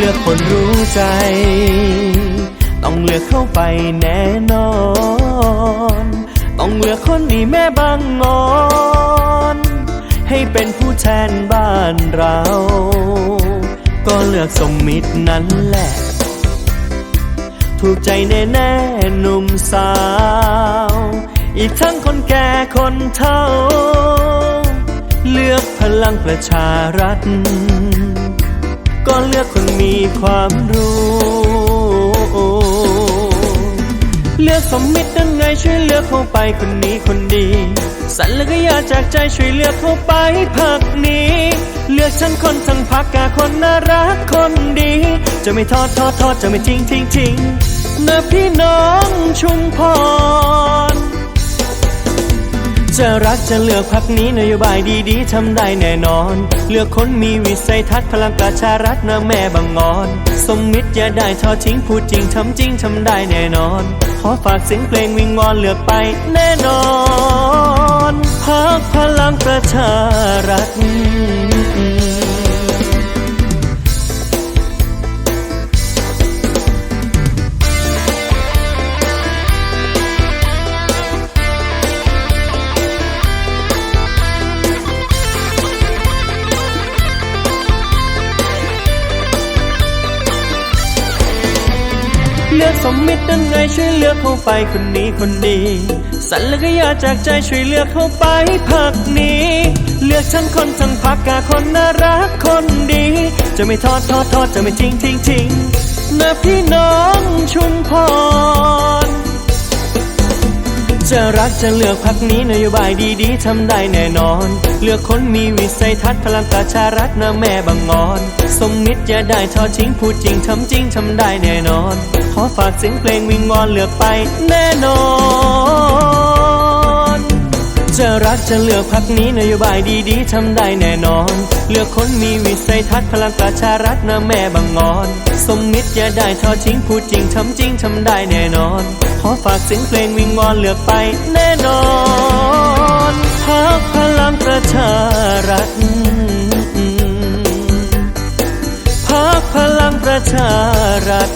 เลือกคนรู้ใจ ต้องเลือกเข้าไปแน่นอน ต้องเลือกคนดีแม่บางงอน ให้เป็นผู้แทนบ้านเรา ก็เลือกสมมิตรนั้นแหละ ถูกใจแน่แน่หนุ่มสาว อีกทั้งคนแก่คนเฒ่า เลือกพลังประชารัฐ ก็เลือกคนมีความรู้ เลือกสมมิตรยังไงช่วยเลือกเข้าไปคนนี้คนดี สันและก็อยากจากใจช่วยเลือกเข้าไปพักนี้ เลือกทั้งคนทั้งพักกาคนน่ารักคนดี จะไม่ทอดทอดทอดจะไม่ทิ้งทิ้งทิ้งนะพี่น้องชุมพร จะรักจะเลือกพักนี้นโยบายดีๆทำได้แน่นอน เลือกคนมีวิสัยทัศน์พลังประชารัฐนะแม่บางงอน สมมิตรอย่าได้ทอทิ้งพูดจริงทำจริงทำได้แน่นอน ขอฝากเสียงเพลงวิงวอนเลือกไปแน่นอนพักพลังประชารัฐ เลือกสมมิตรยังไงช่วยเลือกเข้าไปคนนี้คนดีสันและก็อยากจากใจช่วยเลือกเข้าไปพักนี้ เลือกทั้งคนทั้งพักกาคนน่ารักคนดี จะไม่ทอดทอดทอดจะไม่ทิ้งทิ้งทิ้งนะพี่น้องชุมพร จะรักจะเลือกพักนี้นโยบายดีๆทำได้แน่นอน เลือกคนมีวิสัยทัศน์พลังประชารัฐนะแม่บางงอน สมมิตรอย่าได้ทอทิ้งพูดจริงทำจริงทำได้แน่นอน ขอฝากเสียงเพลงวิงวอนเลือกไปแน่นอน จะรักจะเลือกพักนี้นโยบายดีๆทำได้แน่นอน เลือกคนมีวิสัยทัศน์พลังประชารัฐนะแม่บางงอน สมมิตรอย่าได้ทอดทิ้งพูดจริงทำจริงทำได้แน่นอน ขอฝากเสียงเพลงวิงวอนเลือกไปแน่นอนพักพลังประชารัฐพักพลังประชารัฐ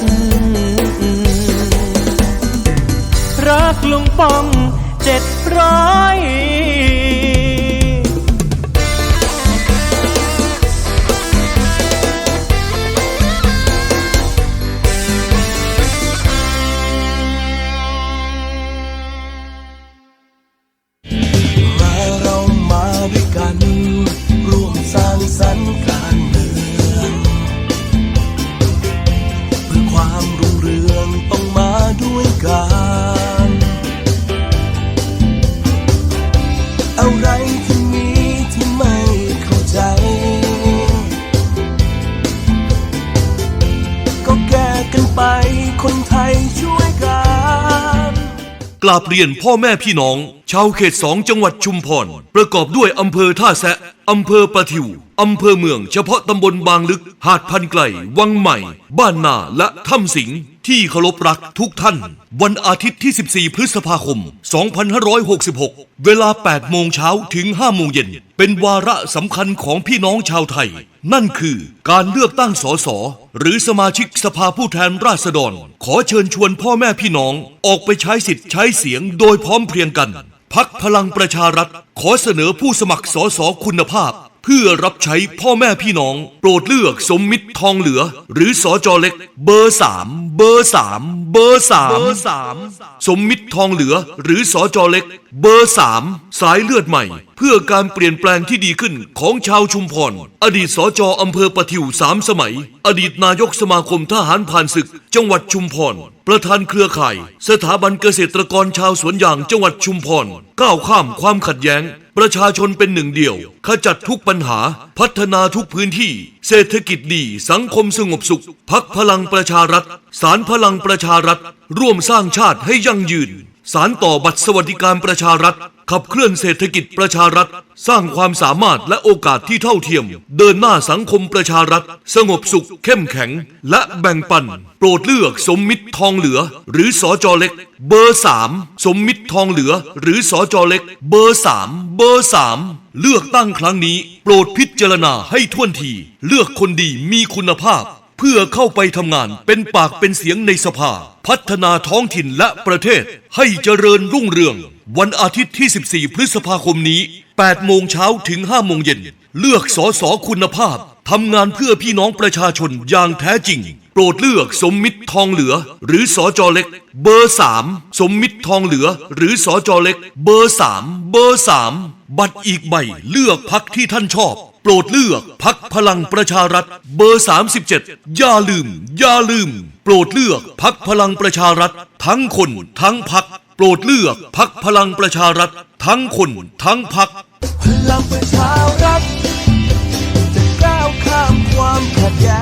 ความรุ่งเรืองต้องมาด้วยกัน อะไรที่มีที่ไม่เข้าใจ ก็แก้กันไปคนไทยช่วยกัน กราบเรียนพ่อแม่พี่น้อง ชาวเขตสองจังหวัดชุมพร ประกอบด้วยอำเภอท่าแซะ อำเภอประทิว อำเภอเมือง เฉพาะตำบลบางลึก หาดพันไกล วังใหม่ บ้านนาและถ้ำสิง ที่เคารพรักทุกท่าน วันอาทิตย์ที่ 14 พฤษภาคม 2566 เวลา 8 โมงเช้าถึง 5 โมงเย็น เป็นวาระสำคัญของพี่น้องชาวไทย นั่นคือการเลือกตั้งสส หรือสมาชิกสภาผู้แทนราษฎร ขอเชิญชวนพ่อแม่พี่น้องออกไปใช้สิทธิ์ใช้เสียงโดยพร้อมเพรียงกัน พักพลังประชารัฐขอเสนอผู้สมัครสสคุณภาพ เพื่อรับใช้พ่อแม่พี่น้อง โปรดเลือกสมมิตรทองเหลือ หรือสอจอเล็กเบอร์สามเบอร์สามเบอร์สามสมมิตรทองเหลือ หรือสอจอเล็ก เบอร์สามสายเลือดใหม่ เพื่อการเปลี่ยนแปลงที่ดีขึ้นของชาวชุมพร อดีตสจอำเภอประทิวสามสมัย อดีตนายกสมาคมทหารผ่านศึก จังหวัดชุมพร ประธานเครือข่าย สถาบันเกษตรกรชาวสวนยางจังหวัดชุมพรก้าวข้ามความขัดแย้ง ประชาชนเป็นหนึ่งเดียว ขจัดทุกปัญหา พัฒนาทุกพื้นที่ เศรษฐกิจดี สังคมสงบสุข พักพลังประชารัฐ สารพลังประชารัฐ ร่วมสร้างชาติให้ยั่งยืน สารต่อบัตรสวัสดิการประชารัฐ ขับเคลื่อนเศรษฐกิจประชารัฐ สร้างความสามารถและโอกาสที่เท่าเทียม เดินหน้าสังคมประชารัฐ สงบสุข เข้มแข็ง และแบ่งปัน โปรดเลือกสมมิตรทองเหลือ หรือสอจอเล็ก เบอร์สามสมมิตรทองเหลือ หรือสอจอเล็ก เบอร์สามเบอร์สามเลือกตั้งครั้งนี้ โปรดพิจารณาให้ท่วนที เลือกคนดีมีคุณภาพ พื่อเข้าไปทำงานเป็นปากเป็นเสียงในสภา พัฒนาท้องถิ่นและประเทศให้เจริญรุ่งเรือง วันอาทิตย์ที่ 14 พฤษภาคมนี้ 8 โมงเช้าถึง 5 โมงเย็น เลือกสอสอคุณภาพทำงานเพื่อพี่น้องประชาชนอย่างแท้จริง โปรดเลือกสมมิตรทองเหลือ หรือสอจอเล็ก เบอร์สามสมมิตรทองเหลือ หรือสอจอเล็ก เบอร์สามเบอร์สามบัตรอีกใบเลือกพักที่ท่านชอบ โปรดเลือกพักพลังประชารัฐเบอร์ 37 อย่าลืม อย่าลืม โปรดเลือกพักพลังประชารัฐ ทั้งคนทั้งพัก โปรดเลือกพักพลังประชารัฐ ทั้งคนทั้งพักพลังประชารัฐจะก้าวข้ามความขัดแย้ง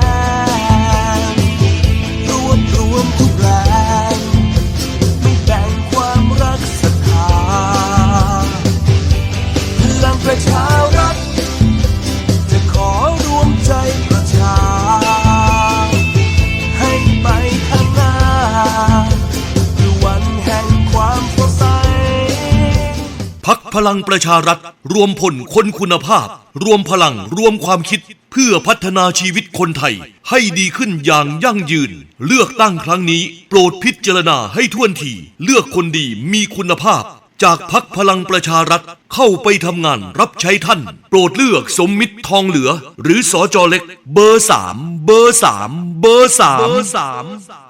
พลังประชารัฐ รวมพลคนคุณภาพ รวมพลังรวมความคิด เพื่อพัฒนาชีวิตคนไทย ให้ดีขึ้นอย่างยั่งยืน เลือกตั้งครั้งนี้ โปรดพิจารณาให้ท่วนที เลือกคนดีมีคุณภาพ จากพักพลังประชารัฐ เข้าไปทำงานรับใช้ท่าน โปรดเลือกสมมิตรทองเหลือ หรือสอจอเล็ก เบอร์สามเบอร์สามเบอร์สาม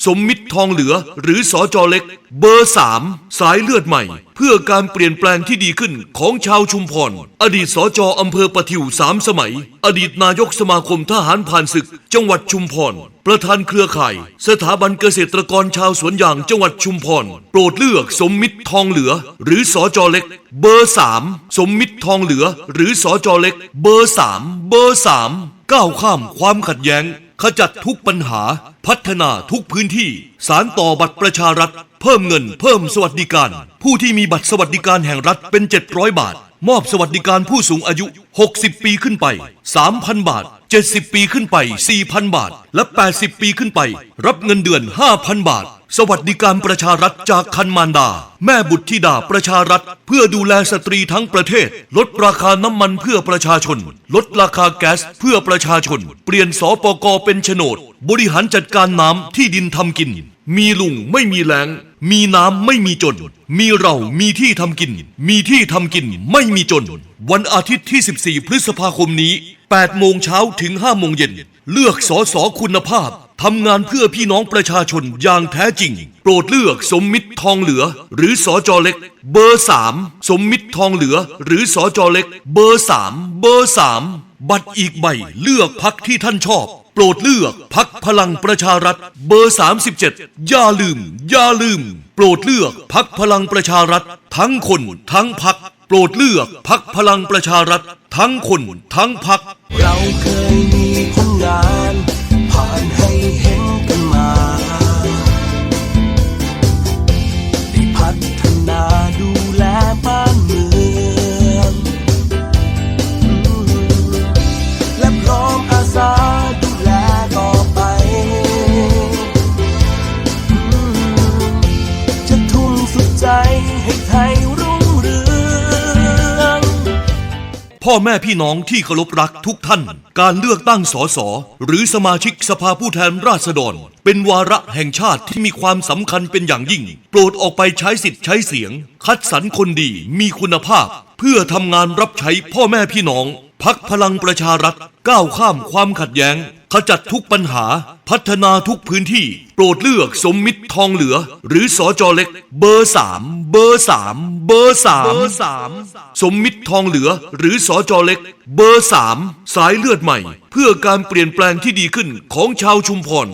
สมมิตรทองเหลือ หรือสอจอเล็ก เบอร์สามสายเลือดใหม่ เพื่อการเปลี่ยนแปลงที่ดีขึ้นของชาวชุมพร อดีตสจอำเภอปะทิวสามสมัย อดีตนายกสมาคมทหารผ่านศึก จังหวัดชุมพร ประธานเครือข่าย สถาบันเกษตรกรชาวสวนยางจังหวัดชุมพร โปรดเลือกสมมิตรทองเหลือ หรือสอจอเล็ก เบอร์สามสมมิตรทองเหลือ หรือสอจอเล็ก เบอร์สามเบอร์สามก้าวข้ามความขัดแย้ง ขจัดทุกปัญหา พัฒนาทุกพื้นที่ สารต่อบัตรประชารัฐ เพิ่มเงิน เพิ่มสวัสดิการ ผู้ที่มีบัตรสวัสดิการแห่งรัฐเป็น 700 บาท มอบสวัสดิการผู้สูงอายุ 60 ปีขึ้นไป 3,000 บาท 70 ปีขึ้นไป 4,000 บาท และ 80 ปีขึ้นไป รับเงินเดือน 5,000 บาท สวัสดิการประชารัฐจากคันมารดา แม่บุตรธิดาประชารัฐ เพื่อดูแลสตรีทั้งประเทศ ลดราคาน้ำมันเพื่อประชาชน ลดราคาแก๊สเพื่อประชาชน เปลี่ยนสปกเป็นโฉนด บริหารจัดการน้ำที่ดินทำกิน มีลุงไม่มีแรงมีน้ำไม่มีจน มีเรามีที่ทำกิน มีที่ทำกินไม่มีจน วันอาทิตย์ที่ 14 พฤษภาคมนี้ 8 โมงเช้าถึง 5 โมงเย็น เลือกสอสอคุณภาพ ทำงานเพื่อพี่น้องประชาชนอย่างแท้จริง โปรดเลือกสมมิตรทองเหลือ หรือสอจอเล็ก เบอร์สามสมมิตรทองเหลือ หรือสอจอเล็ก เบอร์สามเบอร์สามบัตรอีกใบเลือกพักที่ท่านชอบ โปรดเลือกพักพลังประชารัฐ เบอร์ 37 อย่าลืม อย่าลืม โปรดเลือกพักพลังประชารัฐ ทั้งคนทั้งพัก โปรดเลือกพักพลังประชารัฐ ทั้งคนทั้งพัก เราเคยมีผลงานผ่าน พ่อแม่พี่น้องที่เคารพรักทุกท่าน การเลือกตั้งสสหรือสมาชิกสภาผู้แทนราษฎร เป็นวาระแห่งชาติที่มีความสำคัญเป็นอย่างยิ่ง โปรดออกไปใช้สิทธิ์ใช้เสียง คัดสรรคนดีมีคุณภาพ เพื่อทำงานรับใช้พ่อแม่พี่น้อง พักพลังประชารัฐก้าวข้ามความขัดแย้ง ขจัดทุกปัญหา พัฒนาทุกพื้นที่ โปรดเลือกสมมิตรทองเหลือ หรือสอจอเล็ก เบอร์สามเบอร์สามเบอร์สามสมมิตรทองเหลือ หรือสอจอเล็ก เบอร์สามสายเลือดใหม่ เพื่อการเปลี่ยนแปลงที่ดีขึ้นของชาวชุมพร